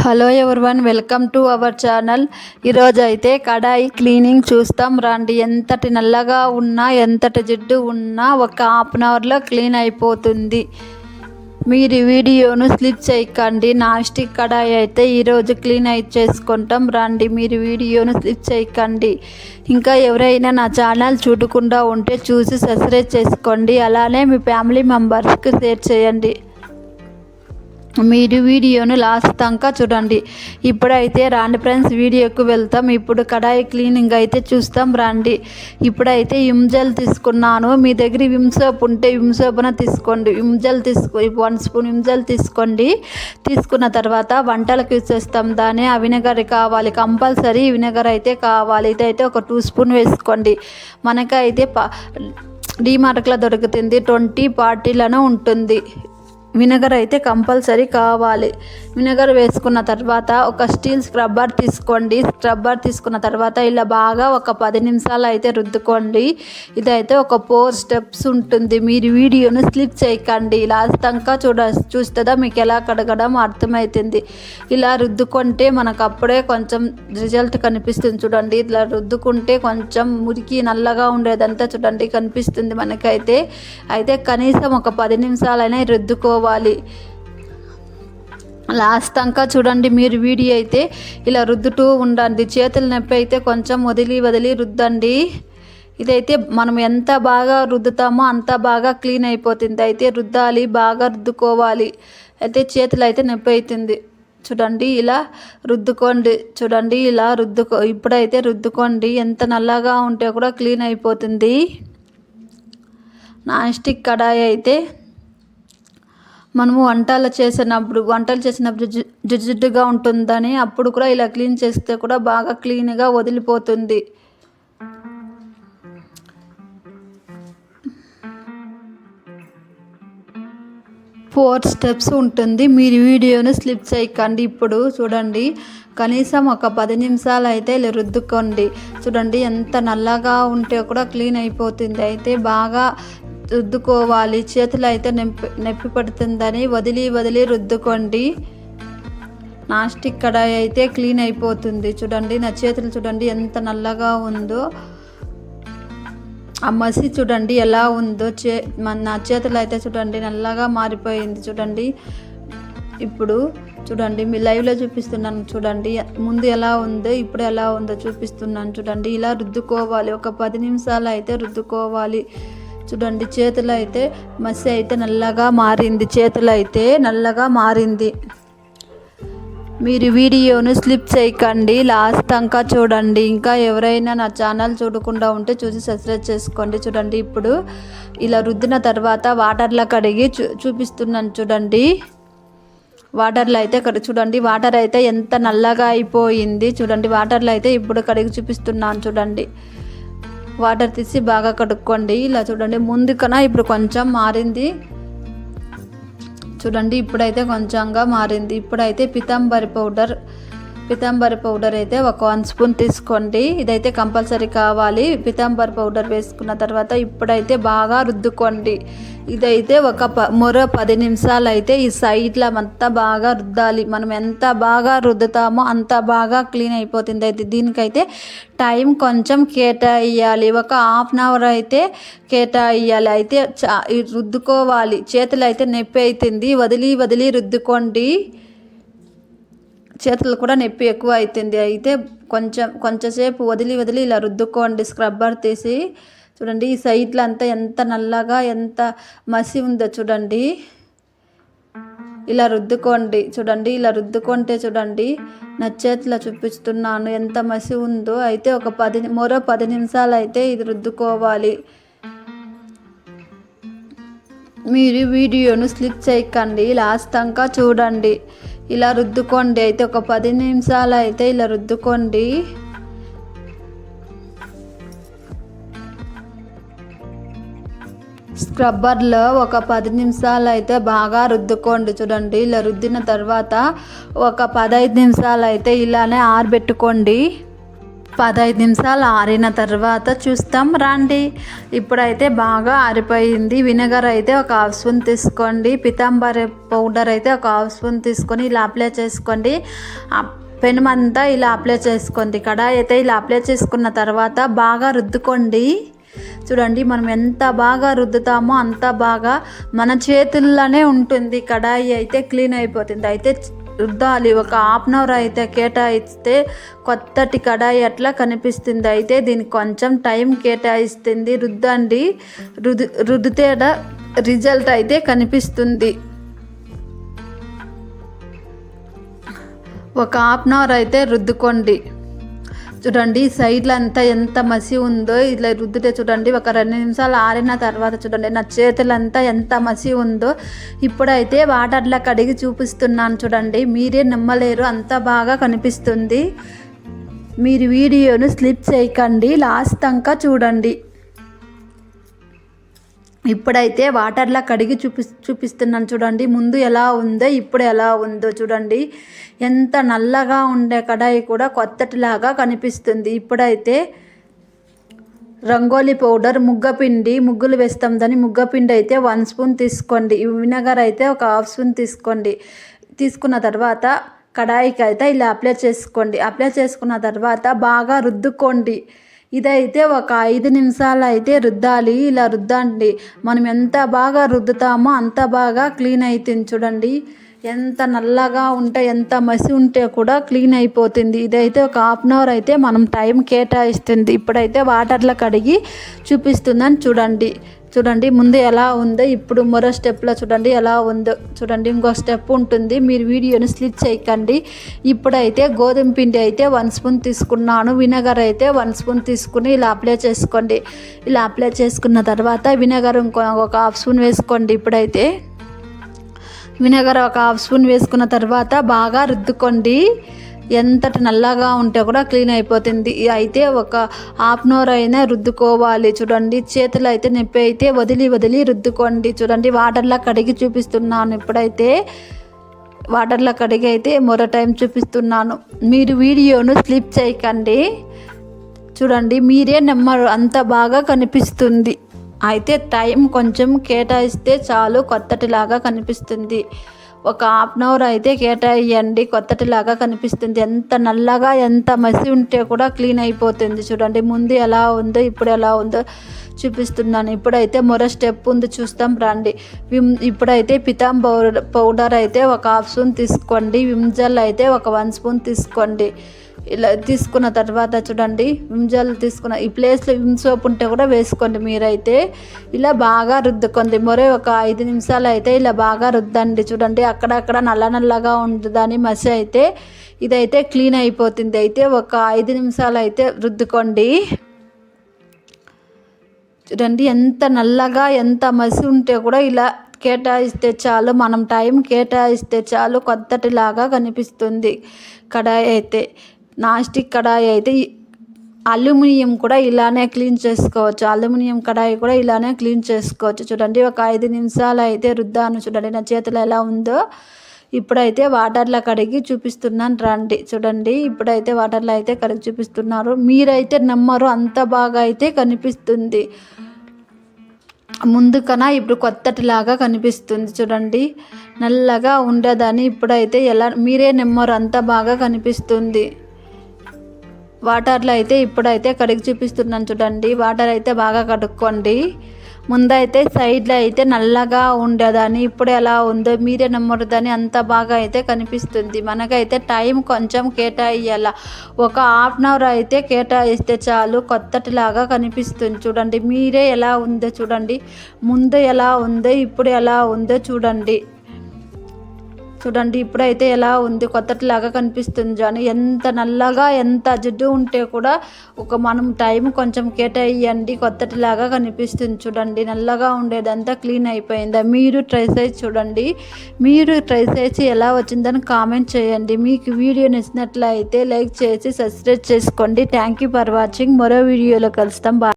Hello one welcome to our channel ఈరోజు అయితే కడాయి cleaning చూస్తాం. రండి ఎంతటి నల్లగా ఉన్నా ఎంతటి జిడ్డు ఉన్నా ఒక హాఫ్ అన్ అవర్లో క్లీన్ అయిపోతుంది. మీరు వీడియోను స్లిప్ చేయకండి. నాస్టిక్ కడాయి అయితే ఈరోజు క్లీన్ అయి చేసుకుంటాం. రండి మీరు వీడియోను స్లిప్ చేయకండి. ఇంకా ఎవరైనా నా ఛానల్ చూడకుండా ఉంటే చూసి సబ్స్క్రైబ్ చేసుకోండి. అలానే మీ ఫ్యామిలీ మెంబర్స్కి షేర్ చేయండి. మీరు వీడియోను లాస్ట్ దాకా చూడండి. ఇప్పుడైతే రాండి ఫ్రెండ్స్ వీడియోకు వెళ్తాం. ఇప్పుడు కడాయి క్లీనింగ్ అయితే చూస్తాం రండి. ఇప్పుడైతే విమ్జల్ తీసుకున్నాను. మీ దగ్గర విమ్ సోప్ ఉంటే విమ్ సోప్న తీసుకోండి. విమ్జల్ తీసుకో వన్ స్పూన్ విమ్జల్ తీసుకోండి. తీసుకున్న తర్వాత వంటలకు యూజ్ చేస్తాం. దాన్ని ఆ వినగర్ కావాలి కంపల్సరీ వినగర్ అయితే కావాలి. ఇదైతే ఒక టూ స్పూన్ వేసుకోండి. మనకైతే ప డీమార్ట్లో దొరుకుతుంది. ట్వంటీ పార్టీలను ఉంటుంది. వినగర్ అయితే కంపల్సరీ కావాలి. వినగర్ వేసుకున్న తర్వాత ఒక స్టీల్ స్క్రబ్బర్ తీసుకోండి. స్క్రబ్బర్ తీసుకున్న తర్వాత ఇలా బాగా ఒక పది నిమిషాలు అయితే రుద్దుకోండి. ఇదైతే ఒక ఫోర్ స్టెప్స్ ఉంటుంది. మీరు వీడియోను స్లిప్ చేయకండి. లాస్ట్ దాకా చూడ చూస్తుందా మీకు ఎలా కడగడం అర్థమవుతుంది ఇలా రుద్దుకుంటే మనకు అప్పుడే కొంచెం రిజల్ట్ కనిపిస్తుంది చూడండి. ఇలా రుద్దుకుంటే కొంచెం మురికి నల్లగా ఉండేదంతా చూడండి కనిపిస్తుంది మనకైతే. అయితే కనీసం ఒక పది నిమిషాలైనా రుద్దుకో రుద్దుకోవాలి లాస్ట్ దాకా చూడండి మీరు వీడియో అయితే ఇలా రుద్దుతూ ఉండండి. చేతుల నొప్పి అయితే కొంచెం వదిలి వదిలి రుద్దండి. ఇదైతే మనం ఎంత బాగా రుద్దుతామో అంత బాగా క్లీన్ అయిపోతుంది. అయితే రుద్దాలి బాగా రుద్దుకోవాలి. అయితే చేతులు అయితే నొప్పి అవుతుంది చూడండి ఇలా రుద్దుకోండి. చూడండి ఇలా రుద్దుకో ఇప్పుడైతే రుద్దుకోండి. ఎంత నల్లగా ఉంటే కూడా క్లీన్ అయిపోతుంది. నాన్ స్టిక్ కడాయి అయితే మనము వంటలు చేసినప్పుడు వంటలు చేసినప్పుడు జిడ్డు జిడ్డుగా ఉంటుందని అప్పుడు కూడా ఇలా క్లీన్ చేస్తే కూడా బాగా క్లీన్గా వదిలిపోతుంది. ఫోర్ స్టెప్స్ ఉంటుంది. మీరు వీడియోను స్లిప్ చేయకండి ఇప్పుడు చూడండి. కనీసం ఒక పది నిమిషాలు అయితే ఇలా రుద్దుకోండి. చూడండి ఎంత నల్లగా ఉంటే కూడా క్లీన్ అయిపోతుంది. అయితే బాగా రుద్దుకోవాలి. చేతులు అయితే నొప్పి నొప్పి పడుతుందని వదిలి వదిలి రుద్దుకోండి. నాస్టిక్ కడాయి అయితే క్లీన్ అయిపోతుంది. చూడండి నా చేతులు చూడండి ఎంత నల్లగా ఉందో. ఆ మసి చూడండి ఎలా ఉందో. చే నా చేతులు అయితే చూడండి నల్లగా మారిపోయింది. చూడండి ఇప్పుడు చూడండి మీ లైవ్లో చూపిస్తున్నాను చూడండి ముందు ఎలా ఉందో ఇప్పుడు ఎలా ఉందో చూపిస్తున్నాను చూడండి. ఇలా రుద్దుకోవాలి. ఒక పది నిమిషాలు అయితే రుద్దుకోవాలి. చూడండి చేతులు అయితే మసి అయితే నల్లగా మారింది చేతులు అయితే నల్లగా మారింది. మీరు వీడియోను స్లిప్ చేయకండి లాస్ట్ అంకా చూడండి. ఇంకా ఎవరైనా నా ఛానల్ చూడకుండా ఉంటే చూసి సబ్స్క్రైబ్ చేసుకోండి. చూడండి ఇప్పుడు ఇలా రుద్దిన తర్వాత వాటర్లో కడిగి చూ చూపిస్తున్నాను చూడండి. వాటర్లో అయితే ఇక్కడ చూడండి వాటర్ అయితే ఎంత నల్లగా అయిపోయింది. చూడండి వాటర్లో అయితే ఇప్పుడు కడిగి చూపిస్తున్నాను చూడండి. వాటర్ తీసి బాగా కడుక్కోండి. ఇలా చూడండి ముందు కన్నా ఇప్పుడు కొంచెం మారింది. చూడండి ఇప్పుడైతే కొంచెంగా మారింది. ఇప్పుడైతే పితాంబరి పౌడర్ పితాంబరి పౌడర్ అయితే ఒక వన్ స్పూన్ తీసుకోండి. ఇదైతే కంపల్సరీ కావాలి. పితాంబరి పౌడర్ వేసుకున్న తర్వాత ఇప్పుడైతే బాగా రుద్దుకోండి. ఇదైతే ఒక ప మరో పది నిమిషాలు అయితే ఈ సైడ్లో అంతా బాగా రుద్దాలి. మనం ఎంత బాగా రుద్దుతామో అంత బాగా క్లీన్ అయిపోతుంది. అయితే దీనికైతే టైం కొంచెం కేటాయించాలి ఒక హాఫ్ అన్ అవర్ అయితే కేటాయించాలి అయితే చా రుద్దుకోవాలి. చేతులు అయితే నొప్పి అవుతుంది వదిలి వదిలి రుద్దుకోండి. చేతులు కూడా నొప్పి ఎక్కువ అవుతుంది అయితే కొంచెం కొంచెంసేపు వదిలి వదిలి ఇలా రుద్దుకోండి. స్క్రబ్బర్ తీసి చూడండి ఈ సైడ్లో అంతా ఎంత నల్లగా ఎంత మసి ఉందో చూడండి. ఇలా రుద్దుకోండి. చూడండి ఇలా రుద్దుకుంటే చూడండి నా చేతిలో చూపిస్తున్నాను ఎంత మసి ఉందో. అయితే ఒక పది మరో పది నిమిషాలు అయితే ఇది రుద్దుకోవాలి. మీరు వీడియోను స్లిప్ చేయకండి. లాస్ట్ దాకా చూడండి. ఇలా రుద్దుకోండి. అయితే ఒక పది నిమిషాలు అయితే ఇలా రుద్దుకోండి. స్క్రబ్బర్లో ఒక పది నిమిషాలు అయితే బాగా రుద్దుకోండి. చూడండి ఇలా రుద్దిన తర్వాత ఒక పదహైదు నిమిషాలు అయితే ఇలానే ఆరబెట్టుకోండి. పదహైదు నిమిషాలు ఆరిన తర్వాత చూస్తాం. రండి. ఇప్పుడైతే బాగా ఆరిపోయింది. వినగర్ అయితే ఒక హాఫ్ స్పూన్ తీసుకోండి. పితాంబరి పౌడర్ అయితే ఒక హాఫ్ స్పూన్ తీసుకొని ఇలా అప్లై చేసుకోండి. పెనుమంతా ఇలా అప్లై చేసుకోండి. కడాయి అయితే ఇలా అప్లై చేసుకున్న తర్వాత బాగా రుద్దుకోండి. చూడండి మనం ఎంత బాగా రుద్దుతామో అంత బాగా మన చేతుల్లోనే ఉంటుంది. కడాయి అయితే క్లీన్ అయిపోతుంది. అయితే రుద్దాలి ఒక హాఫ్ అన్ అవర్ అయితే కేటాయిస్తే కొత్తటి కడాయి అట్లా కనిపిస్తుంది. అయితే దీనికి కొంచెం టైం కేటాయిస్తుంది. రుద్దండి రుదు రుద్దితే రిజల్ట్ అయితే కనిపిస్తుంది. ఒక హాఫ్ అన్ అవర్ అయితే రుద్దుకోండి. చూడండి సైడ్లో అంతా ఎంత మసి ఉందో ఇట్లా రుద్దితే చూడండి ఒక రెండు నిమిషాలు ఆరిన తర్వాత చూడండి నా చేతులంతా ఎంత మసి ఉందో ఇప్పుడైతే వాటర్లో కడిగి చూపిస్తున్నాను చూడండి మీరే నమ్మలేరు అంత బాగా కనిపిస్తుంది. మీరు వీడియోను స్లిప్ చేయకండి లాస్ట్ అంకా చూడండి. ఇప్పుడైతే వాటర్లా కడిగి చూపి చూపిస్తున్నాను చూడండి. ముందు ఎలా ఉందో ఇప్పుడు ఎలా ఉందో చూడండి. ఎంత నల్లగా ఉండే కడాయి కూడా కొత్తటిలాగా కనిపిస్తుంది. ఇప్పుడైతే రంగోలీ పౌడర్ ముగ్గపిండి ముగ్గులు వేస్తాం. దాన్ని ముగ్గపిండి అయితే వన్ స్పూన్ తీసుకోండి. వినగర్ అయితే ఒక హాఫ్ స్పూన్ తీసుకోండి. తీసుకున్న తర్వాత కడాయికి అయితే ఇలా అప్లై చేసుకోండి. అప్లై చేసుకున్న తర్వాత బాగా రుద్దుకోండి. ఇదైతే ఒక ఐదు నిమిషాలు అయితే రుద్దాలి. ఇలా రుద్దండి. మనం ఎంత బాగా రుద్దుతామో అంత బాగా క్లీన్ అవుతుంది చూడండి. ఎంత నల్లగా ఉంటే ఎంత మసి ఉంటే కూడా క్లీన్ అయిపోతుంది. ఇదైతే ఒక హాఫ్ అన్ అవర్ అయితే మనం టైం కేటాయిస్తుంది. ఇప్పుడైతే వాటర్లో కడిగి చూపిస్తుందని చూడండి. చూడండి ముందు ఎలా ఉందో ఇప్పుడు మరో స్టెప్లో చూడండి ఎలా ఉందో. చూడండి ఇంకో స్టెప్ ఉంటుంది. మీరు వీడియోని స్లిప్ చేయకండి. ఇప్పుడైతే గోధుమ పిండి అయితే వన్ స్పూన్ తీసుకున్నాను. వినగర్ అయితే వన్ స్పూన్ తీసుకుని ఇలా అప్లై చేసుకోండి. ఇలా అప్లై చేసుకున్న తర్వాత వినగర్ ఇంకో ఒక హాఫ్ స్పూన్ వేసుకోండి ఇప్పుడైతే. వినగర్ ఒక హాఫ్ స్పూన్ వేసుకున్న తర్వాత బాగా రుద్దుకోండి. ఎంతటి నల్లగా ఉంటే కూడా క్లీన్ అయిపోతుంది. అయితే ఒక హాఫ్ అన్ అవర్ అయినా రుద్దుకోవాలి. చూడండి చేతులు అయితే నొప్పి అయితే వదిలి వదిలి రుద్దుకోండి. చూడండి వాటర్లా కడిగి చూపిస్తున్నాను ఇప్పుడైతే. వాటర్లో కడిగి అయితే మరో టైం చూపిస్తున్నాను. మీరు వీడియోను స్లిప్ చేయకండి. చూడండి మీరే నెమ్మరు అంత బాగా కనిపిస్తుంది. అయితే టైం కొంచెం కేటాయిస్తే చాలు కొత్తటిలాగా కనిపిస్తుంది. ఒక హాఫ్ అన్ అవర్ అయితే కేటాయించండి కొత్తటిలాగా కనిపిస్తుంది. ఎంత నల్లగా ఎంత మసి ఉంటే కూడా క్లీన్ అయిపోతుంది. చూడండి ముందు ఎలా ఉందో ఇప్పుడు ఎలా ఉందో చూపిస్తున్నాను. ఇప్పుడైతే మరో స్టెప్ ఉంది చూస్తాం రండి. విమ్ ఇప్పుడైతే పితాం పౌడర్ పౌడర్ అయితే ఒక హాఫ్ స్పూన్ తీసుకోండి. విమ్ జెల్ అయితే ఒక వన్ స్పూన్ తీసుకోండి. ఇలా తీసుకున్న తర్వాత చూడండి విమ్ జెల్ తీసుకున్న ఈ ప్లేస్లో విమ్ సోప్ ఉంటే కూడా వేసుకోండి మీరైతే. ఇలా బాగా రుద్దుకోండి. మరే ఒక ఐదు నిమిషాలు అయితే ఇలా బాగా రుద్దండి. చూడండి అక్కడక్కడ నల్ల నల్లగా ఉంటుందని మసి అయితే ఇదైతే క్లీన్ అయిపోతుంది. అయితే ఒక ఐదు నిమిషాలు అయితే రుద్దుకోండి. చూడండి ఎంత నల్లగా ఎంత మసి ఉంటే కూడా ఇలా కేటాయిస్తే చాలు. మనం టైం కేటాయిస్తే చాలు. కొత్తటిలాగా కనిపిస్తుంది. కడాయి అయితే నాస్టిక్ కడాయి అయితే అల్యూమినియం కూడా ఇలానే క్లీన్ చేసుకోవచ్చు. అల్యూమినియం కడాయి కూడా ఇలానే క్లీన్ చేసుకోవచ్చు. చూడండి ఒక ఐదు నిమిషాలు అయితే రుద్దాను. చూడండి నా చేతిలో ఎలా ఉందో ఇప్పుడైతే వాటర్లో కడిగి చూపిస్తున్నాను. రండి చూడండి ఇప్పుడైతే వాటర్లో అయితే కడిగి చూపిస్తున్నారు. మీరైతే నమ్మరు అంత బాగా అయితే కనిపిస్తుంది. ముందు కన్నా ఇప్పుడు కొత్తటిలాగా కనిపిస్తుంది. చూడండి నల్లగా ఉండదని ఇప్పుడైతే ఎలా మీరే నెమ్మరు అంత బాగా కనిపిస్తుంది. వాటర్లో అయితే ఇప్పుడైతే కడిగి చూపిస్తున్నాను చూడండి. వాటర్ అయితే బాగా కడుక్కోండి. ముందైతే సైడ్లో అయితే నల్లగా ఉండేదని ఇప్పుడు ఎలా ఉందో మీరే నమ్మరుదని అంత బాగా అయితే కనిపిస్తుంది. మనకైతే టైం కొంచెం కేటాయియాల ఒక హాఫ్ అన్ అవర్ అయితే కేటాయిస్తే చాలు కొత్తటిలాగా కనిపిస్తుంది. చూడండి మీరే ఎలా ఉందో చూడండి. ముందు ఎలా ఉందో ఇప్పుడు ఎలా ఉందో చూడండి. చూడండి ఇప్పుడైతే ఎలా ఉంది కొత్తటిలాగా కనిపిస్తుంది జాను. ఎంత నల్లగా ఎంత జిడ్డు ఉంటే కూడా ఒక మనం టైం కొంచెం కేటాయియండి కొత్తటిలాగా కనిపిస్తుంది చూడండి. నల్లగా ఉండేదంతా క్లీన్ అయిపోయిందా. మీరు ట్రై చేసి చూడండి. మీరు ట్రై చేసి ఎలా వచ్చిందని కామెంట్ చేయండి. మీకు వీడియో నచ్చినట్లయితే లైక్ చేసి సబ్స్క్రైబ్ చేసుకోండి. Thank you for watching. మరో వీడియోలో కలుస్తాం. బాయ్.